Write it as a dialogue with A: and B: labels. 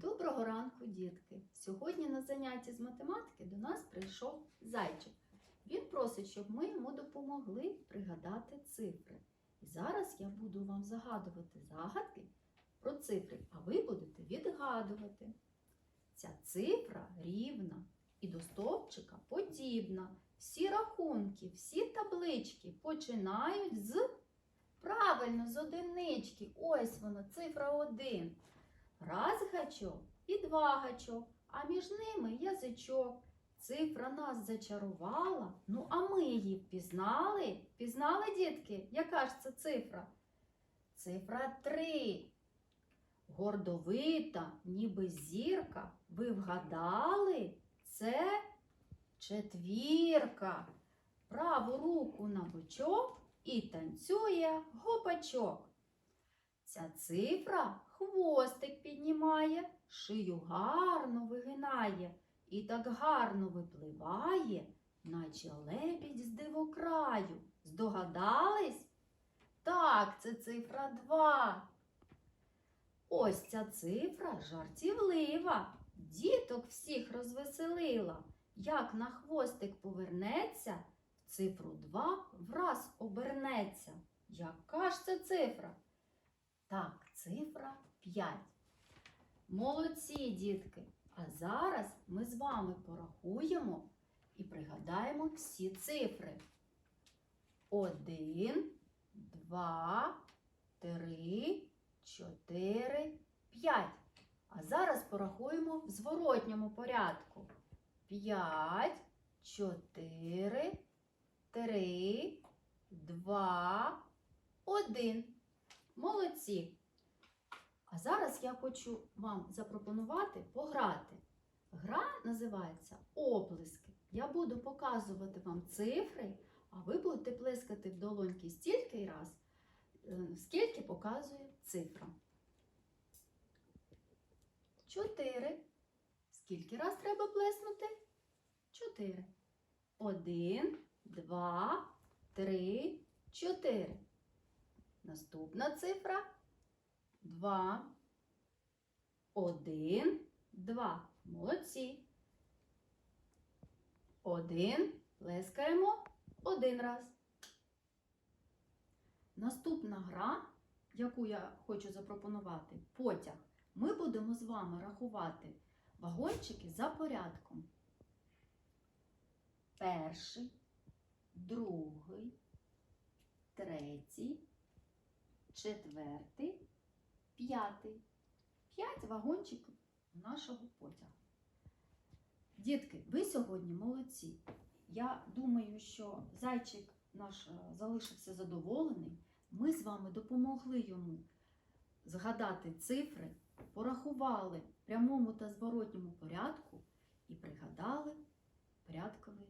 A: Доброго ранку, дітки! Сьогодні на занятті з математики до нас прийшов зайчик. Він просить, щоб ми йому допомогли пригадати цифри. І зараз я буду вам загадувати загадки про цифри, а ви будете відгадувати. Ця цифра рівна і до стовпчика подібна. Всі рахунки, всі таблички починають з правильно, з одинички. Ось воно, цифра 1. Раз гачок і два гачок, а між ними язичок. Цифра нас зачарувала. Ну, а ми її впізнали? Впізнали, дітки? Яка ж це цифра? Цифра 3. Гордовита, ніби зірка. Ви вгадали? Це четвірка. Праву руку на бочок і танцює гопачок. Ця цифра хвостик піднімає, шию гарно вигинає і так гарно випливає, наче лебідь з дивокраю. Здогадались? Так, це цифра 2. Ось ця цифра жартівлива, діток всіх розвеселила. Як на хвостик повернеться, в цифру 2 враз обернеться. Яка ж це цифра? Так, цифра 5. Молодці, дітки! А зараз ми з вами порахуємо і пригадаємо всі цифри. Один, два, три, чотири, п'ять. А зараз порахуємо в зворотньому порядку. П'ять, чотири, три, два, один. Молодці! А зараз я хочу вам запропонувати пограти. Гра називається оплески. Я буду показувати вам цифри, а ви будете плескати в долоньки стільки раз, е, скільки показує цифра. Чотири. Скільки раз треба плеснути? Чотири. Один, два, три, чотири. Наступна цифра. Два. Один, два. Молодці. Один. Плескаємо один раз. Наступна гра, яку я хочу запропонувати, потяг. Ми будемо з вами рахувати вагончики за порядком. Перший, другий, третій, четвертий, п'ятий. П'ять вагончиків нашого потягу. Дітки, ви сьогодні молодці. Я думаю, що зайчик наш е, залишився задоволений. Ми з вами допомогли йому згадати цифри, порахували в прямому та зворотньому порядку і пригадали порядковий.